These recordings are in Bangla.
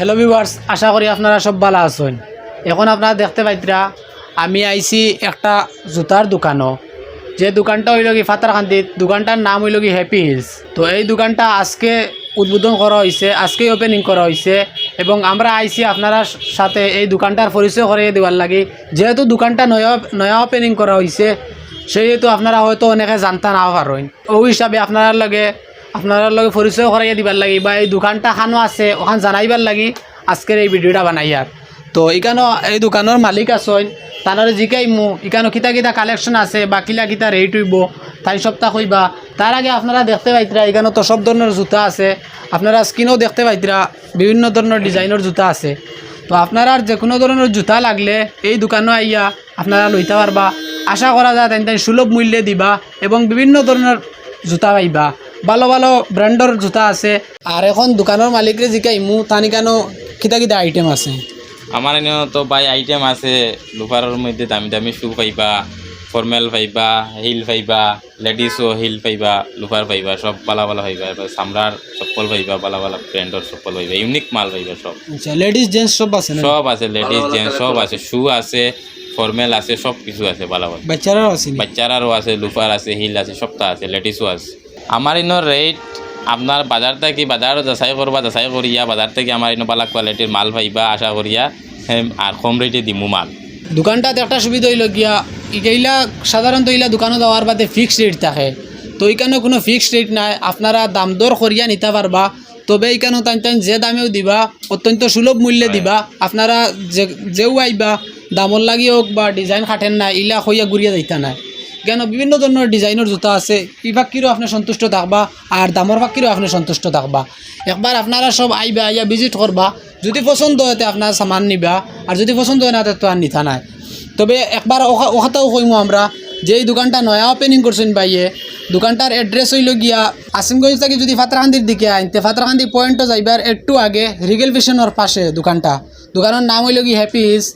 হ্যালো ভিউয়ার্স আশা করি আপনারা সব ভালো আছেন। এখন আপনারা দেখতে পাইতরা, আমি আইছি একটা জুতার দোকানও। যে দোকানটা হইল কি ফাতারকান্দিত দোকানটার নাম হইল কি হ্যাপি হিলস তো এই দোকানটা আজকে উদ্বোধন করা হয়েছে আজকেই ওপেনিং করা হয়েছে এবং আমরা আইছি আপনারা সাথে এই দোকানটার পরিচয় করিয়ে দেওয়ার লাগে। যেহেতু দোকানটা নয়া নয়া ওপেনিং করা হয়েছে সেহেতু আপনারা হয়তো অনেকে জানতা না পারেন ওই হিসাবে আপনার লগে আপনার লগে পরিচয় করাইয়া দিবার লাগি বা এই দোকানটা খানো আছে, ওখান জানাইবার লাগি আজকের এই ভিডিওটা বানাই আর। তো এখানেও এই দোকানের মালিক আছেন, তানরে জিকাই মু এখানে কিতা কিতা কালেকশন আছে বা কিলা কিতা রেট হইব, তাই সপ্তাহ কইবা তার আগে আপনারা দেখতে পাইতরা, এখানে তো সব ধরনের জুতা আছে। আপনারা স্কিনেও দেখতে পাইতরা, বিভিন্ন ধরনের ডিজাইনের জুতা আছে। তো আপনারা যে কোনো ধরনের জুতা লাগলে এই দোকানে আইয়া আপনারা লইতে পারবা। আশা করা যায় তাই সুলভ মূল্যে দিবা এবং বিভিন্ন ধরনের জুতা পাইবা। ভালো ভালো ব্র্যান্ডর জুতা আছে। আর এখন দোকানের মালিকরে জিকাই মু তানি কেন কিতা কিতা আইটেম আছে। আমার এনে তো ভাই আইটেম আছে লোফারের মধ্যে দামি দামি শু পাইবা ফর্মেল পাইবা হিল পাইবা লেডিসও হিল পাইবা লোফার পাইবা সব বালা বালা পাইবা চামড়ার চপ্পল পাইবা বালা বালা ব্র্যান্ডর চপ্পল পাইবা ইউনিক মাল পাইবা সব। আচ্ছা লেডিস জেন্টস সব আছে না? সব আছে লেডিস জেন্টস সব আছে শু আছে ফর্মেল আছে সব কিছু আছে বালা বালা। বাচ্চারাও আছে নি? বাচ্চারারও আছে লুফার আছে হিল আছে সবটা আছে লেডিসও আছে। আমার ইনোর রেট আপনার বাজার থেকে বাজার যাচাই করবা যাচাই করিয়া বাজার থেকে আমার ইনো বালা কোয়ালিটির মাল পাইবা আশা করিয়া আর কম রেটে দিমু মাল। দোকানটাতে একটা সুবিধা হইল গিয়া ইলা সাধারণত ইলা দোকানে দেওয়ার বাদে ফিক্সড রেট থাকে। তো এখানে কোনো ফিক্সড রেট নাই আপনারা দাম দর করিয়া নিতে পারবা তবে এখানে তাই তাই যে দামেও দিবা অত্যন্ত সুলভ মূল্যে দিবা। আপনারা যে যেও আইবা দামর লাগি হোক বা ডিজাইন খাটেন না ইলা হইয়া ঘুরিয়া যাইতা নাই। কেন বিভিন্ন ধরনের ডিজাইনের জুতা আছে ই ফাক্কিরও আপনি সন্তুষ্ট থাকবা আর দামর ফাক্কিরও আপনি সন্তুষ্ট থাকবা। একবার আপনারা সব আইবা, আইয়া ভিজিট করবা যদি পছন্দ হয় তো আপনার সামান নিবা, আর যদি পছন্দ হয় না তে আর নিতা নাই। তবে একবার ওখা- ওখাতেও কইমু আমরা যে এই দোকানটা নয়া ওপেনিং করছেন বাইয়ে দোকানটার এড্রেস হইল গিয়া আসিমগঞ্জ থেকে যদি ফাতরাকান্দির দিকে আইনতে ফাতরাকান্দি পয়েন্টও যাইবার একটু আগে রিগেল ফিশনের পাশে দোকানটা। দোকানের নাম হইল কি হ্যাপি হিলস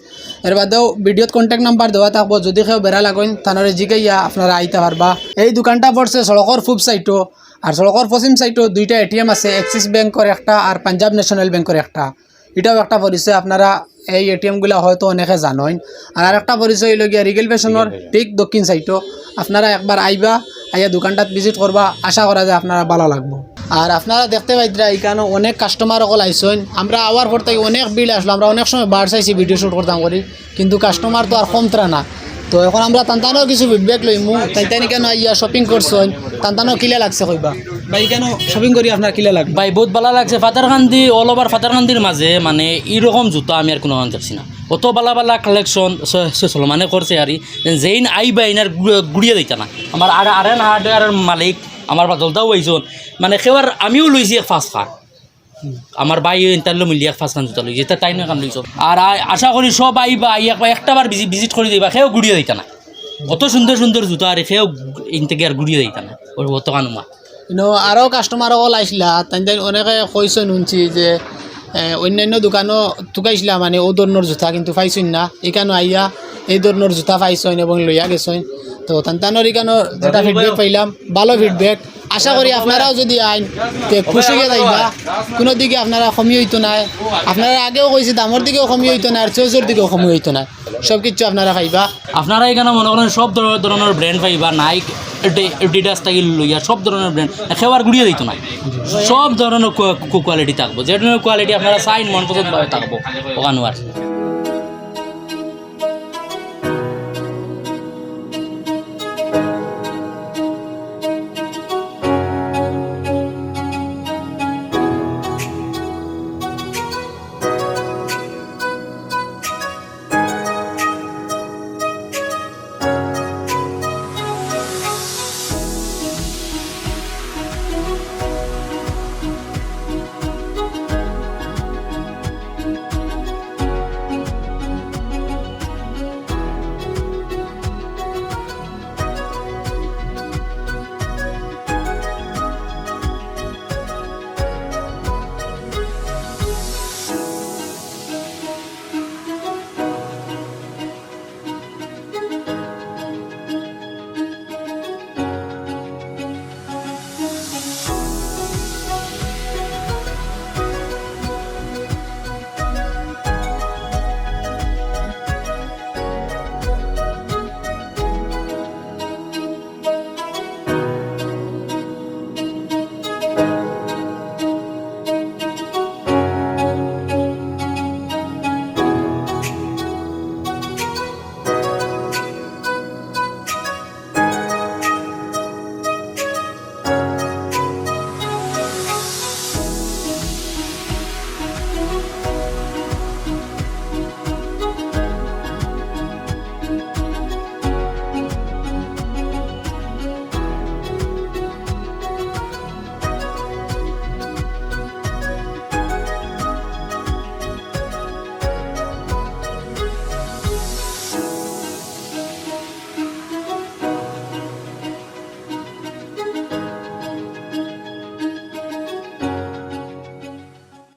এর বাদেও ভিডিওত কন্ট্যাক্ট নাম্বার দেওয়া থাকব, যদি কেউ বেড়া লাগেন তানরে জিগাইয়া আপনারা আইতে পারবা। এই দোকানটা পড়ছে সড়কর ফুব সাইটও আর সড়কর পশ্চিম সাইটও দুইটা এটিএম আছে এক্সিস ব্যাংকের একটা আর পাঞ্জাব ন্যাশনাল ব্যাংকের একটা। এটাও একটা পরিচয়, আপনারা এই এটিএমগুলো হয়তো অনেকে জানেন আর একটা পরিচয় লগিয়া গিয়া রিগেল ফ্যাশনের ঠিক দক্ষিণ সাইডও আপনারা একবার আইবা আইয়া দোকানটাত ভিজিট করবা আশা করা যায় আপনারা ভালো লাগবো। আর আপনারা দেখতে পাইতরা এখানে অনেক কাস্টমার অকল আইসেন আমরা আওয়ার পর থেকে অনেক বিল আসলো আমরা অনেক সময় বার চাইছি ভিডিও শ্যুট করতাম করি। কিন্তু কাস্টমার তো আর কমতরা না। তো এখন আমরা তান্তানোর কিছু ফিডব্যাক লইমু তাইতানি কেন আইয়া শপিং করছেন তান্তানো কিলে লাগছে কইবা? ভাই কেন শপিং করি আপনার কিলে লাগবে? ভাই বহুত ভালো লাগছে। ফাতারকান্দি অল ওভার ফাতারকান্দির মাঝে মানে এইরকম জুতা আমি আর কোনো দেখছি না। অত বালা বালা কালেকশন সলমানে করছে আর যেইন আইবা ইনার গুড়িয়ে দিতা না। আমার আর আরেন হার্ডওয়ারের মালিক আমার বাদলদাও আইজন। মানে সেবার আমিও লইছি এক ফার্স্ট খান আমার ভাই ইন্টারলো মিলিয়ে এক ফার্স্ট খান জুতা লইছি এটা তাই না কান লইছ? আর আশা করি সব আইবা আইয়া একটা বার ভিজিট করে দিবা সেও গুড়িয়ে দিতা না। অত সুন্দর সুন্দর জুতা আর সেও ইন থেকে আর গুড়িয়ে দিতা না ওর অত কানুমা কিন্তু আরও কাস্টমার অকল আইসলা তাই তাই অনেকে কইছে শুনছি যে অন্যান্য দোকানও তুকাইছিলা মানে ও ধরনের জুতা কিন্তু পাইছই না। এখানে আইয়া এই ধরনের জুতা পাইছইন এবং লইয়া গেছইন তো তান্তানোর এখানোর যেটা ফিডব্যাক পাইলাম ভালো ফিডব্যাক আশা করি আপনারাও যদি আইন খুশি হয়ে যাইবা কোনো দিকে আপনারা কমি হইতো না আপনারা আগেও কইছে দামর দিকেও কমি হইতো না আর চৌজোর দিকেও কমি হইতো না সব কিছু আপনারা পাইবা আপনারা এখানে মনে করেন সব ধরনের ব্র্যান্ড পাইবা নাইক ডিডাস থেকে লইয়া সব ধরনের ব্র্যান্ড একেবারে গুড়িয়ে দিত না সব ধরনের কোয়ালিটি থাকব। যে ধরনের কোয়ালিটি আপনারা চাইন মন পছন্দ থাকব। ওখানে আর